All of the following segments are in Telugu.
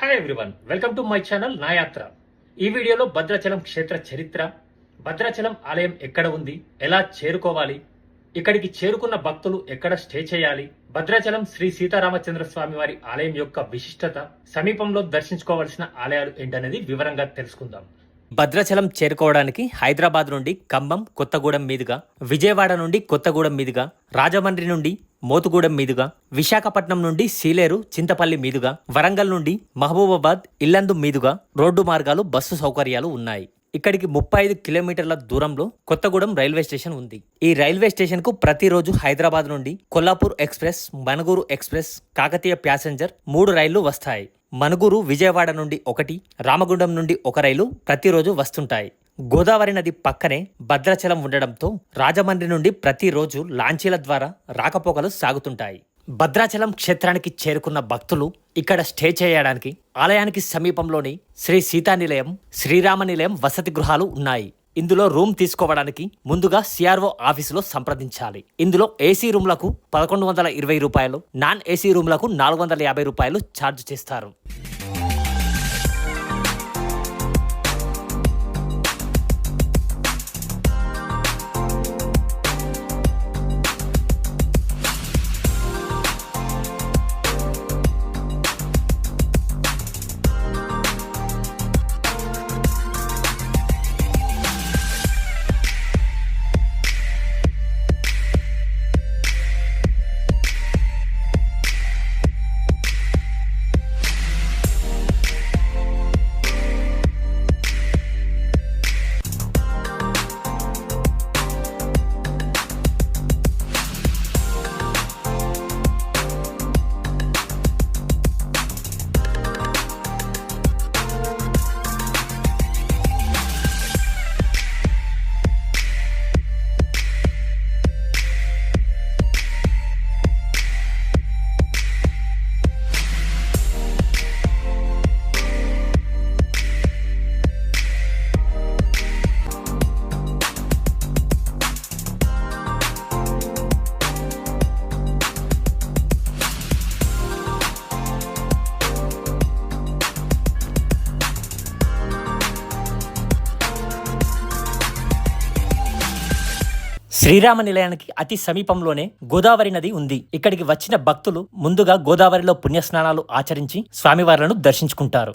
Hi everyone welcome to my channel నా యాత్ర ఈ వీడియోలో భద్రాచలం క్షేత్ర చరిత్ర భద్రాచలం ఆలయం ఎక్కడ ఉంది ఎలా చేరుకోవాలి ఇక్కడికి చేరుకున్న భక్తులు ఎక్కడ స్టే చేయాలి భద్రాచలం శ్రీ సీతారామచంద్ర స్వామి వారి ఆలయం యొక్క విశిష్టత సమీపంలో దర్శించుకోవాల్సిన ఆలయాలు ఏంటనేది వివరంగా తెలుసుకుందాం. భద్రాచలం చేరుకోవడానికి హైదరాబాద్ నుండి ఖమ్మం కొత్తగూడెం మీదుగా విజయవాడ నుండి కొత్తగూడెం మీదుగా రాజమండ్రి నుండి మోతుగూడెం మీదుగా విశాఖపట్నం నుండి సీలేరు చింతపల్లి మీదుగా వరంగల్ నుండి మహబూబాబాద్ ఇల్లందు మీదుగా రోడ్డు మార్గాలు బస్సు సౌకర్యాలు ఉన్నాయి. ఇక్కడికి ముప్పై ఐదు కిలోమీటర్ల దూరంలో కొత్తగూడెం రైల్వే స్టేషన్ ఉంది. ఈ రైల్వే స్టేషన్కు ప్రతిరోజు హైదరాబాద్ నుండి Kollapur express Manuguru express Kakatiya passenger మూడు రైళ్ళు వస్తాయి. మనుగూరు విజయవాడ నుండి ఒకటి రామగుండం నుండి ఒక రైలు ప్రతిరోజు వస్తుంటాయి. గోదావరి నది పక్కనే భద్రాచలం ఉండడంతో రాజమండ్రి నుండి ప్రతిరోజు లాంచీల ద్వారా రాకపోకలు సాగుతుంటాయి. భద్రాచలం క్షేత్రానికి చేరుకున్న భక్తులు ఇక్కడ స్టే చేయడానికి ఆలయానికి సమీపంలోని శ్రీ సీతా నిలయం శ్రీరామ నిలయం వసతి గృహాలు ఉన్నాయి. ఇందులో రూమ్ తీసుకోవడానికి ముందుగా సిఆర్ఓ ఆఫీసులో సంప్రదించాలి. ఇందులో ఏసీ రూమ్లకు పదకొండు వందల ఇరవై రూపాయలు నాన్ ఏసీ రూమ్లకు నాలుగు వందల యాభై రూపాయలు ఛార్జ్ చేస్తారు. శ్రీరామ నిలయానికి అతి సమీపంలోనే గోదావరి నది ఉంది. ఇక్కడికి వచ్చిన భక్తులు ముందుగా గోదావరిలో పుణ్యస్నానాలు ఆచరించి స్వామివార్లను దర్శించుకుంటారు.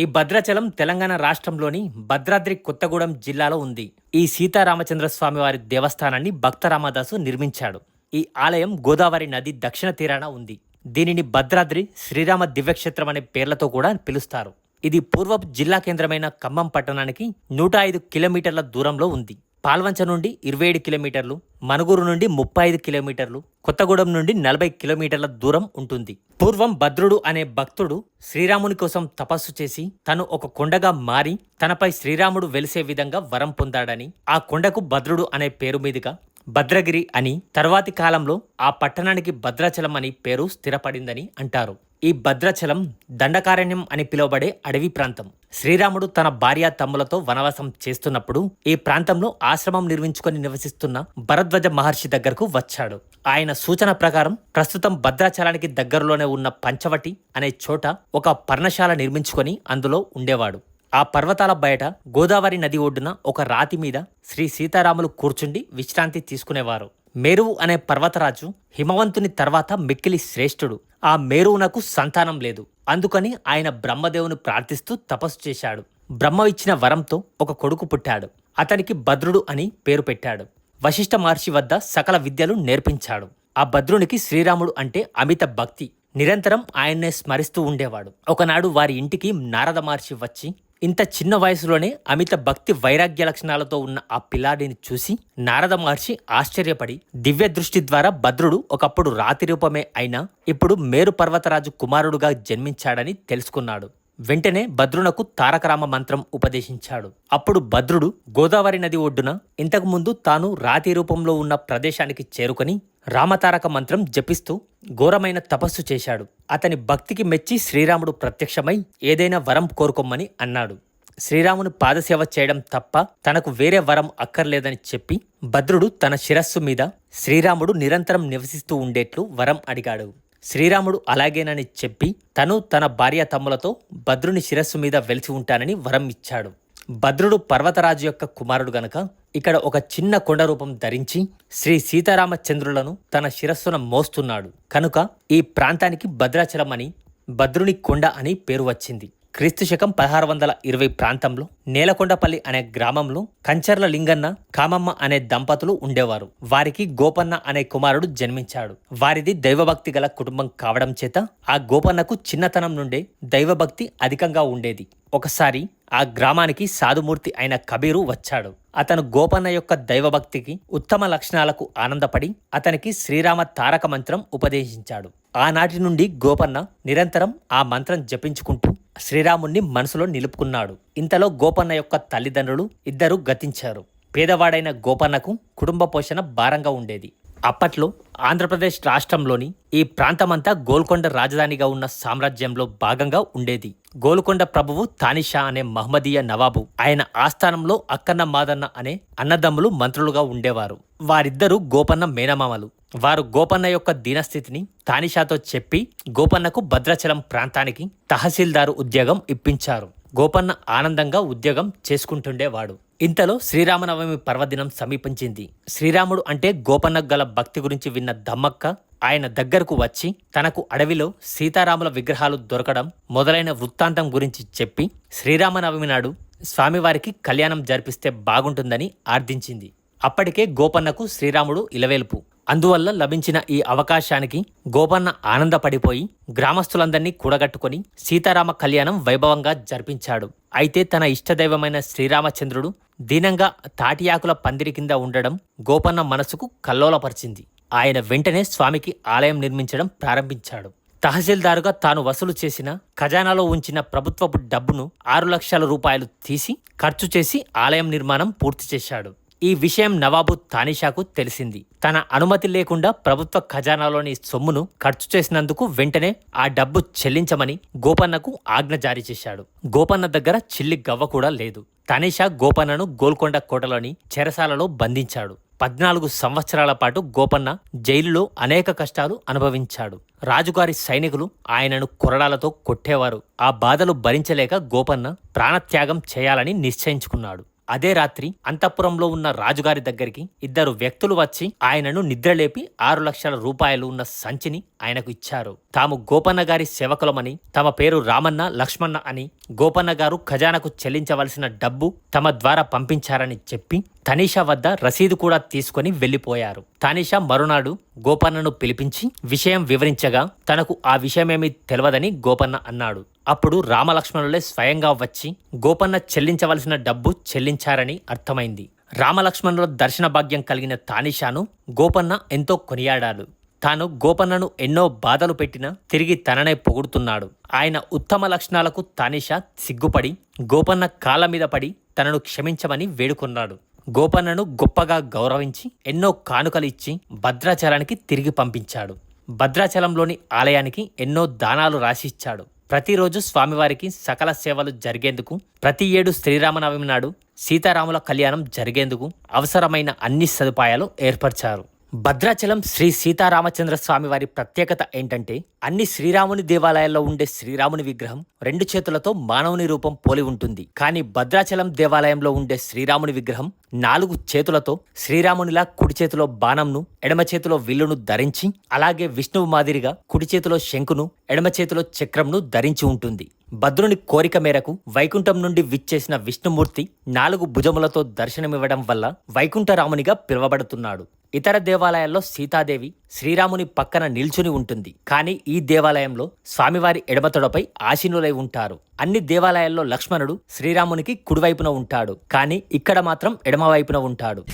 ఈ భద్రాచలం తెలంగాణ రాష్ట్రంలోని భద్రాద్రి కొత్తగూడెం జిల్లాలో ఉంది. ఈ సీతారామచంద్ర స్వామి వారి దేవస్థానాన్ని భక్త రామదాసు నిర్మించాడు. ఈ ఆలయం గోదావరి నది దక్షిణ తీరాన ఉంది. దీనిని భద్రాద్రి శ్రీరామ దివ్యక్షేత్రం అనే పేర్లతో కూడా పిలుస్తారు. ఇది పూర్వపు జిల్లా కేంద్రమైన ఖమ్మం పట్టణానికి నూట ఐదు కిలోమీటర్ల దూరంలో ఉంది. పాల్వంచ నుండి ఇరవై ఏడు కిలోమీటర్లు మనుగురు నుండి ముప్పై ఐదు కిలోమీటర్లు కొత్తగూడెం నుండి నలభై కిలోమీటర్ల దూరం ఉంటుంది. పూర్వం భద్రుడు అనే భక్తుడు శ్రీరాముని కోసం తపస్సు చేసి తను ఒక కొండగా మారి తనపై శ్రీరాముడు వెలిసే విధంగా వరం పొందాడని ఆ కొండకు భద్రుడు అనే పేరు మీదుగా భద్రగిరి అని తర్వాతి కాలంలో ఆ పట్టణానికి భద్రాచలం అని పేరు స్థిరపడిందని అంటారు. ఈ భద్రాచలం దండకారణ్యం అని పిలువబడే అడవి ప్రాంతం. శ్రీరాముడు తన భార్య తమ్ములతో వనవాసం చేస్తున్నప్పుడు ఈ ప్రాంతంలో ఆశ్రమం నిర్మించుకొని నివసిస్తున్న భరద్వజ మహర్షి దగ్గరకు వచ్చాడు. ఆయన సూచన ప్రకారం ప్రస్తుతం భద్రాచలానికి దగ్గరలోనే ఉన్న పంచవటి అనే చోట ఒక పర్ణశాల నిర్మించుకొని అందులో ఉండేవాడు. ఆ పర్వతాల బయట గోదావరి నది ఒడ్డున ఒక రాతి మీద శ్రీ సీతారాములు కూర్చుండి విశ్రాంతి తీసుకునేవారు. మేరువు అనే పర్వతరాజు హిమవంతుని తర్వాత మిక్కిలి శ్రేష్ఠుడు. ఆ మేరువునకు సంతానం లేదు. అందుకని ఆయన బ్రహ్మదేవుని ప్రార్థిస్తూ తపస్సు చేశాడు. బ్రహ్మ ఇచ్చిన వరంతో ఒక కొడుకు పుట్టాడు. అతనికి భద్రుడు అని పేరు పెట్టాడు. వశిష్ఠ మహర్షి వద్ద సకల విద్యలు నేర్పించాడు. ఆ భద్రునికి శ్రీరాముడు అంటే అమిత భక్తి. నిరంతరం ఆయన్నే స్మరిస్తూ ఉండేవాడు. ఒకనాడు వారి ఇంటికి నారద మహర్షి వచ్చి ఇంత చిన్న వయసులోనే అమిత భక్తి వైరాగ్య లక్షణాలతో ఉన్న ఆ పిల్లాడిని చూసి నారద మహర్షి ఆశ్చర్యపడి దివ్య దృష్టి ద్వారా భద్రుడు ఒకప్పుడు రాతి రూపమే అయినా ఇప్పుడు మేరు పర్వతరాజు కుమారుడుగా జన్మించాడని తెలుసుకున్నాడు. వెంటనే భద్రునకు తారకరామ మంత్రం ఉపదేశించాడు. అప్పుడు భద్రుడు గోదావరి నది ఒడ్డున ఇంతకుముందు తాను రాతి రూపంలో ఉన్న ప్రదేశానికి చేరుకొని రామతారక మంత్రం జపిస్తూ ఘోరమైన తపస్సు చేశాడు. అతని భక్తికి మెచ్చి శ్రీరాముడు ప్రత్యక్షమై ఏదైనా వరం కోరుకోమని అన్నాడు. శ్రీరాముని పాదసేవ చేయడం తప్ప తనకు వేరే వరం అక్కర్లేదని చెప్పి భద్రుడు తన శిరస్సు మీద శ్రీరాముడు నిరంతరం నివసిస్తూ ఉండేట్లు వరం అడిగాడు. శ్రీరాముడు అలాగేనని చెప్పి తను తన భార్య తమ్ములతో భద్రుని శిరస్సు మీద వెలిసి ఉంటానని వరం ఇచ్చాడు. భద్రుడు పర్వతరాజు యొక్క కుమారుడు గనక ఇక్కడ ఒక చిన్న కొండ రూపం ధరించి శ్రీ సీతారామచంద్రులను తన శిరస్సున మోస్తున్నాడు. కనుక ఈ ప్రాంతానికి భద్రాచలం అని భద్రుని కొండ అని పేరు వచ్చింది. క్రీస్తు శకం పదహారు వందల ఇరవై ప్రాంతంలో నేలకొండపల్లి అనే గ్రామంలో కంచర్ల లింగన్న కామమ్మ అనే దంపతులు ఉండేవారు. వారికి గోపన్న అనే కుమారుడు జన్మించాడు. వారిది దైవభక్తి గల కుటుంబం కావడం చేత ఆ గోపన్నకు చిన్నతనం నుండే దైవభక్తి అధికంగా ఉండేది. ఒకసారి ఆ గ్రామానికి సాధుమూర్తి అయిన కబీరు వచ్చాడు. అతను గోపన్న యొక్క దైవభక్తికి ఉత్తమ లక్షణాలకు ఆనందపడి అతనికి శ్రీరామ తారక మంత్రం ఉపదేశించాడు. ఆనాటి నుండి గోపన్న నిరంతరం ఆ మంత్రం జపించుకుంటూ శ్రీరాముణ్ణి మనసులో నిలుపుకున్నాడు. ఇంతలో గోపన్న యొక్క తల్లిదండ్రులు ఇద్దరు గతించారు. పేదవాడైన గోపన్నకు కుటుంబ పోషణ భారంగా ఉండేది. అప్పట్లో ఆంధ్రప్రదేశ్ రాష్ట్రంలోని ఈ ప్రాంతమంతా గోల్కొండ రాజధానిగా ఉన్న సామ్రాజ్యంలో భాగంగా ఉండేది. గోల్కొండ ప్రభువు తానిషా అనే మహమ్మదీయ నవాబు. ఆయన ఆస్థానంలో అక్కన్న మాదన్న అనే అన్నదమ్ములు మంత్రులుగా ఉండేవారు. వారిద్దరూ గోపన్న మేనమామలు. వారు గోపన్న యొక్క దీనస్థితిని తానిషాతో చెప్పి గోపన్నకు భద్రాచలం ప్రాంతానికి తహసీల్దారు ఉద్యోగం ఇప్పించారు. గోపన్న ఆనందంగా ఉద్యోగం చేసుకుంటుండేవాడు. ఇంతలో శ్రీరామనవమి పర్వదినం సమీపించింది. శ్రీరాముడు అంటే గోపన్నకు గల భక్తి గురించి విన్న దమ్మక్క ఆయన దగ్గరకు వచ్చి తనకు అడవిలో సీతారాముల విగ్రహాలు దొరకడం మొదలైన వృత్తాంతం గురించి చెప్పి శ్రీరామనవమి నాడు స్వామివారికి కళ్యాణం జరిపిస్తే బాగుంటుందని ఆర్థించింది. అప్పటికే గోపన్నకు శ్రీరాముడు ఇలవేల్పు. అందువల్ల లభించిన ఈ అవకాశానికి గోపన్న ఆనందపడిపోయి గ్రామస్తులందరినీ కూడగట్టుకొని సీతారామ కళ్యాణం వైభవంగా జరిపించాడు. అయితే తన ఇష్టదైవమైన శ్రీరామచంద్రుడు దీనంగా తాటియాకుల పందిరి కింద ఉండడం గోపన్న మనసుకు కల్లోలపరిచింది. ఆయన వెంటనే స్వామికి ఆలయం నిర్మించడం ప్రారంభించాడు. తహసీల్దారుగా తాను వసూలు చేసిన ఖజానాలో ఉంచిన ప్రభుత్వపు డబ్బును ఆరు లక్షల రూపాయలు తీసి ఖర్చు చేసి ఆలయం నిర్మాణం పూర్తి చేశాడు. ఈ విషయం నవాబు తానిషాకు తెలిసింది. తన అనుమతి లేకుండా ప్రభుత్వ ఖజానాలోని సొమ్మును ఖర్చు చేసినందుకు వెంటనే ఆ డబ్బు చెల్లించమని గోపన్నకు ఆజ్ఞ జారీ చేశాడు. గోపన్న దగ్గర చిల్లి గవ్వ కూడా లేదు. తనిషా గోపన్నను గోల్కొండ కోటలోని చెరసాలలో బంధించాడు. పద్నాలుగు సంవత్సరాల పాటు గోపన్న జైలులో అనేక కష్టాలు అనుభవించాడు. రాజుగారి సైనికులు ఆయనను కొరడాలతో కొట్టేవారు. ఆ బాధలు భరించలేక గోపన్న ప్రాణత్యాగం చేయాలని నిశ్చయించుకున్నాడు. అదే రాత్రి అంతఃపురంలో ఉన్న రాజుగారి దగ్గరికి ఇద్దరు వ్యక్తులు వచ్చి ఆయనను నిద్రలేపి ఆరు లక్షల రూపాయలు ఉన్న సంచిని ఆయనకు ఇచ్చారు. తాము గోపన్న గారి సేవకులమని తమ పేరు రామన్న లక్ష్మణ అని గోపన్న గారు ఖజానాకు చెల్లించవలసిన డబ్బు తమ ద్వారా పంపించారని చెప్పి తనీషా వద్ద రసీదు కూడా తీసుకొని వెళ్ళిపోయారు తనీషా మరునాడు గోపన్నను పిలిపించి విషయం వివరించగా తనకు ఆ విషయమేమీ తెలియదని గోపన్న అన్నాడు. అప్పుడు రామలక్ష్మణులే స్వయంగా వచ్చి గోపన్న చెల్లించవలసిన డబ్బు చెల్లించారని అర్థమైంది. రామలక్ష్మణుల దర్శన భాగ్యం కలిగిన తానిషాను గోపన్న ఎంతో కొనియాడాడు. తాను గోపన్నను ఎన్నో బాధలు పెట్టినా తిరిగి తననే పొగుడుతున్నాడు. ఆయన ఉత్తమ లక్షణాలకు తానిషా సిగ్గుపడి గోపన్న కాళ్ళ మీద పడి తనను క్షమించమని వేడుకున్నాడు. గోపన్నను గొప్పగా గౌరవించి ఎన్నో కానుకలు ఇచ్చి భద్రాచలానికి తిరిగి పంపించాడు. భద్రాచలంలోని ఆలయానికి ఎన్నో దానాలు రాసిచ్చాడు. ప్రతిరోజు స్వామివారికి సకల సేవలు జరిగేందుకు ప్రతి ఏడు శ్రీరామనవమి నాడు సీతారాముల కళ్యాణం జరిగేందుకు అవసరమైన అన్ని సదుపాయాలు ఏర్పరిచారు. భద్రాచలం శ్రీ సీతారామచంద్ర స్వామి వారి ప్రత్యేకత ఏంటంటే అన్ని శ్రీరాముని దేవాలయాల్లో ఉండే శ్రీరాముని విగ్రహం రెండు చేతులతో మానవుని రూపం పోలి ఉంటుంది. కానీ భద్రాచలం దేవాలయంలో ఉండే శ్రీరాముని విగ్రహం నాలుగు చేతులతో శ్రీరామునిలా కుడి చేతిలో బాణంను ఎడమ చేతిలో విల్లును ధరించి అలాగే విష్ణువు మాదిరిగా కుడి చేతిలో శంకును ఎడమ చేతిలో చక్రంను ధరించి ఉంటుంది. భద్రుని కోరిక మేరకు వైకుంఠం నుండి విచ్చేసిన విష్ణుమూర్తి నాలుగు భుజములతో దర్శనమివ్వడం వల్ల వైకుంఠరామునిగా పిలువబడుతున్నాడు. ఇతర దేవాలయాల్లో సీతాదేవి శ్రీరాముని పక్కన నిల్చుని ఉంటుంది. కానీ ఈ దేవాలయంలో స్వామివారి ఎడమతొడపై ఆశీనులై ఉంటారు. అన్ని దేవాలయాల్లో లక్ష్మణుడు శ్రీరామునికి కుడివైపున ఉంటాడు. కానీ ఇక్కడ మాత్రం ఎడమవైపున ఉంటాడు.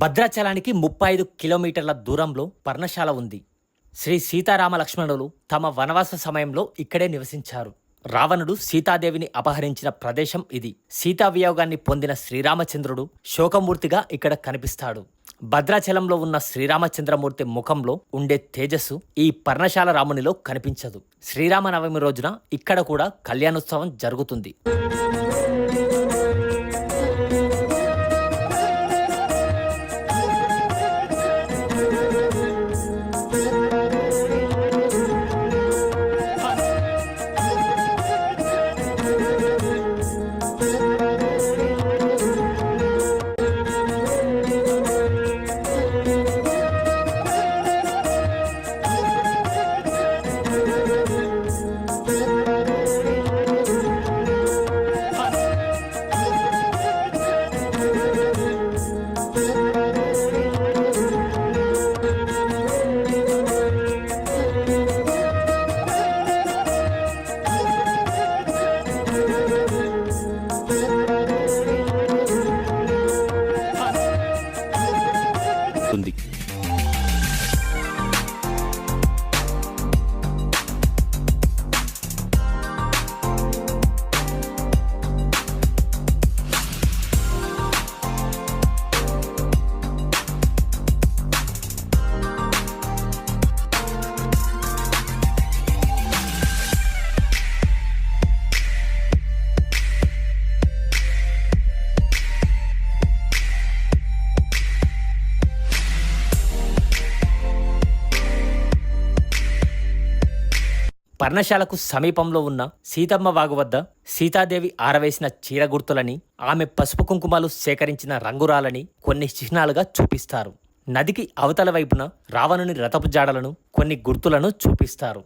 భద్రాచలానికి ముప్పై ఐదు కిలోమీటర్ల దూరంలో పర్ణశాల ఉంది. శ్రీ సీతారామ లక్ష్మణులు తమ వనవాస సమయంలో ఇక్కడే నివసించారు. రావణుడు సీతాదేవిని అపహరించిన ప్రదేశం ఇది. సీతా వియోగాన్ని పొందిన శ్రీరామచంద్రుడు శోకమూర్తిగా ఇక్కడ కనిపిస్తాడు. భద్రాచలంలో ఉన్న శ్రీరామచంద్రమూర్తి ముఖంలో ఉండే తేజస్సు ఈ పర్ణశాల రామునిలో కనిపించదు. శ్రీరామనవమి రోజున ఇక్కడ కూడా కళ్యాణోత్సవం జరుగుతుంది. పర్ణశాలకు సమీపంలో ఉన్న సీతమ్మ వాగు వద్ద సీతాదేవి ఆరవేసిన చీర గుర్తులని ఆమె పసుపు కుంకుమలు సేకరించిన రంగురాలని కొన్ని చిహ్నాలుగా చూపిస్తారు. నదికి అవతల వైపున రావణుని రథపు జాడలను కొన్ని గుర్తులను చూపిస్తారు.